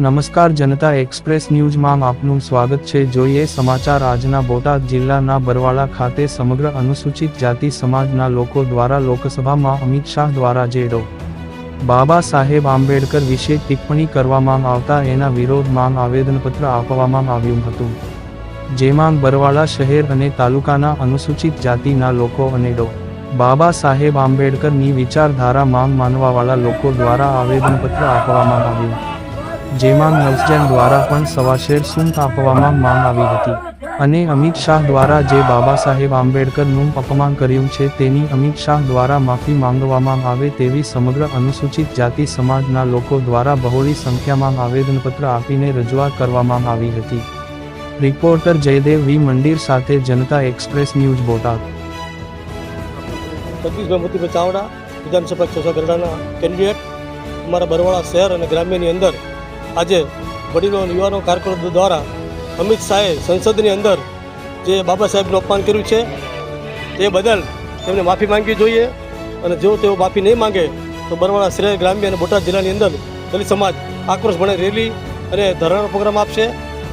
નમસ્કાર જનતા એક્સપ્રેસ ન્યૂઝમાં આપનું સ્વાગત છે. જોઈએ સમાચાર આજના બોટાદ જિલ્લાના બરવાળા ખાતે સમગ્ર અનુસૂચિત જાતિ સમાજના લોકો દ્વારા લોકસભામાં અમિત શાહ દ્વારા જે ડો બાબા સાહેબ આંબેડકર વિશે ટિપ્પણી કરવામાં આવતા એના વિરોધમાં આવેદનપત્ર આપવામાં આવ્યું હતું. જેમાં બરવાળા શહેર અને તાલુકાના અનુસૂચિત જાતિના લોકો અને ડો. બાબા સાહેબ આંબેડકરની વિચારધારા માંગ માનવાવાળા લોકો દ્વારા આવેદનપત્ર આપવામાં આવ્યું. જેમાં નવજન દ્વારા પણ સવાશેર સૂંટ આપવામાં માંગ આવી હતી. અને અમિત શાહ દ્વારા જે બાબા સાહેબ આંબેડકરનું અપમાન કર્યું છે તેની અમિત શાહ દ્વારા માફી માંગવામાં આવે તેવી સમગ્ર અનુસૂચિત જાતિ સમાજના લોકો દ્વારા બહોળી સંખ્યામાં આવેદનપત્ર આપીને રજૂઆત કરવામાં આવી હતી. રિપોર્ટર જયદેવ વી મંદિર સાથે જનતા એક્સપ્રેસ ન્યૂઝ બોટાદ. જગદીશભાઈ મોતીભાઈ ચાવડા વિધાનસભા છસો કેન્ડિડેટ. અમારા બરવાળા શહેર અને ગ્રામ્યની અંદર આજે વડીલો અને યુવાનો કાર્યકરો દ્વારા અમિત શાહે સંસદની અંદર જે બાબા સાહેબનું અપમાન કર્યું છે, તે બદલ તેમને માફી માંગવી જોઈએ અને જો તેઓ માફી નહીં માંગે, તો બરવાળા શ્રેય ગ્રામ્ય અને બોટાદ જિલ્લાની અંદર દલિત સમાજ આક્રોશ ભણે રેલી અને ધરણાનો પ્રોગ્રામ આપશે.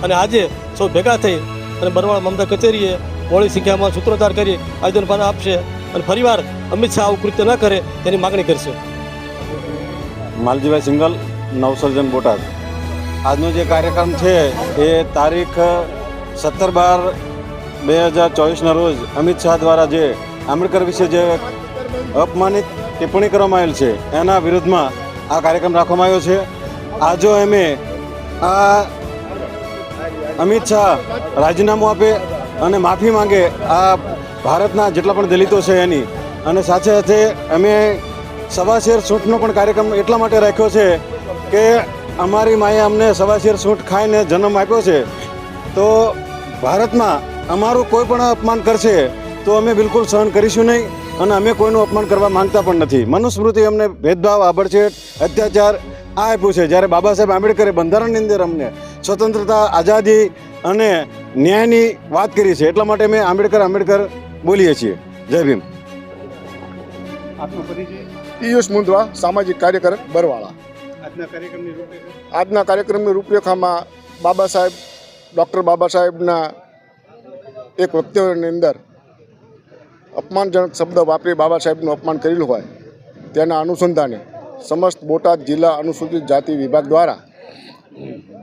અને આજે સૌ ભેગા થઈ અને બરવાળા મમતા કચેરીએ મોડી સંખ્યામાં સૂત્રોચ્ચાર કરી આવેદનપત્ર આપશે અને ફરીવાર અમિત શાહ આવું કૃત્ય ન કરે તેની માગણી કરશે. માલજીભાઈ સિંગલ નવસર્જન બોટાદ. આજનો જે કાર્યક્રમ છે, એ તારીખ સત્તર બાર બે હજાર ચોવીસના રોજ અમિત શાહ દ્વારા જે આંબેડકર વિશે જે અપમાનિત ટિપ્પણી કરવામાં આવેલ છે, એના વિરુદ્ધમાં આ કાર્યક્રમ રાખવામાં આવ્યો છે. આજો એમે આ અમિત શાહ રાજીનામું આપે અને માફી માંગે આ ભારતના જેટલા પણ દલિતો છે એની, અને સાથે સાથે અમે સવાશેર સૂટનો પણ કાર્યક્રમ એટલા માટે રાખ્યો છે કે અમારી માએ અમને સવાશેર સૂંઠ ખાઈને જન્મ આપ્યો છે, તો ભારતમાં અમારું કોઈ પણ અપમાન કરશે, તો અમે બિલકુલ સહન કરીશું નહીં અને અમે કોઈનું અપમાન કરવા માંગતા પણ નથી. મનુસ્મૃતિ અમને ભેદભાવ આબડછેડ અત્યાચાર આ આપ્યું છે. જ્યારે બાબા સાહેબ આંબેડકરે બંધારણની અંદર અમને સ્વતંત્રતા, આઝાદી અને ન્યાયની વાત કરી છે, એટલા માટે અમે આંબેડકર આંબેડકર બોલીએ છીએ. જય ભીમ. પિયુષ મુંદવા સામાજિક કાર્યકર, બરવાળા. આજના કાર્યક્રમની રૂપરેખામાં બાબા સાહેબ, ડૉક્ટર બાબા સાહેબના એક વક્તવ્યની અંદર અપમાનજનક શબ્દ વાપરી બાબા સાહેબનું અપમાન કરેલું હોય, તેના અનુસંધાને સમસ્ત બોટાદ જિલ્લા અનુસૂચિત જાતિ વિભાગ દ્વારા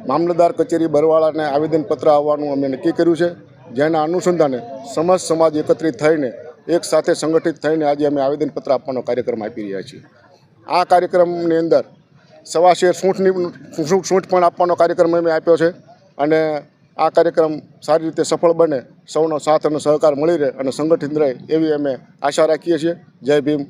મામલતદાર કચેરી બરવાળાને આવેદનપત્ર આવવાનું અમે નક્કી કર્યું છે, જેના અનુસંધાને સમસ્ત સમાજ એકત્રિત થઈને, એક સાથે સંગઠિત થઈને આજે અમે આવેદનપત્ર આપવાનો કાર્યક્રમ આપી રહ્યા છીએ. આ કાર્યક્રમની અંદર સવાશેર સૂંઠની સૂંઠ સૂંઠ પણ આપવાનો કાર્યક્રમ અમે આપ્યો છે અને આ કાર્યક્રમ સારી રીતે સફળ બને, સૌનો સાથ અને સહકાર મળી રહે અને સંગઠિત રહે એવી અમે આશા રાખીએ છીએ. જય ભીમ.